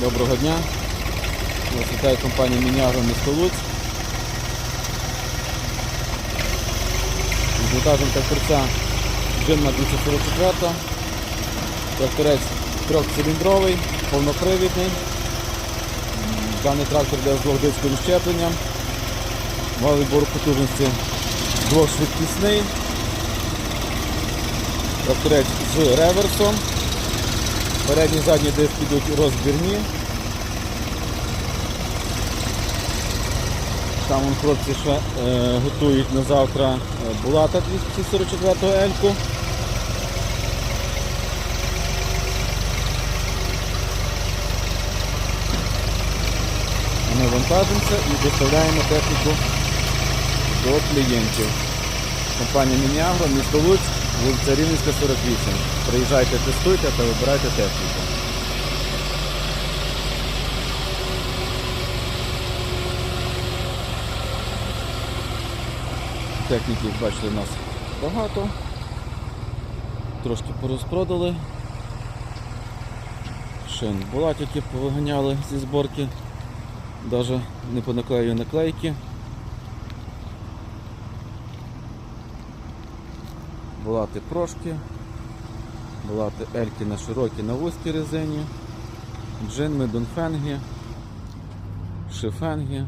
Доброго дня. Вас вітає компанія Мінягро місто Луць. З монтажем тракторця Джинма 244. Тракторець трьохциліндровий, повнопривідний. Даний трактор йде з двохдисковим щепленням. Малий бор потужності двохшвидкісний. Тракторець з реверсом. Передні задні диск підуть розбірні. Там вон хлопці ще е, готують на завтра е, Булата 244 Ельку. Ми вантажимося і доставляємо техніку до клієнтів. Компанія Мініагро, місто Луцьк, вулиця Рівненська, 48. Приїжджайте, тестуйте та вибирайте техніку. Техніки, бачите, у нас багато. Трошки порозпродали. Шин булатики повиганяли зі зборки. Навіть не понаклею наклейки. Булати прошки, булати ельки на широкій на вузькій резині, джинми, донфенги, шифенги,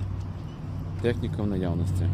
техніка в наявності.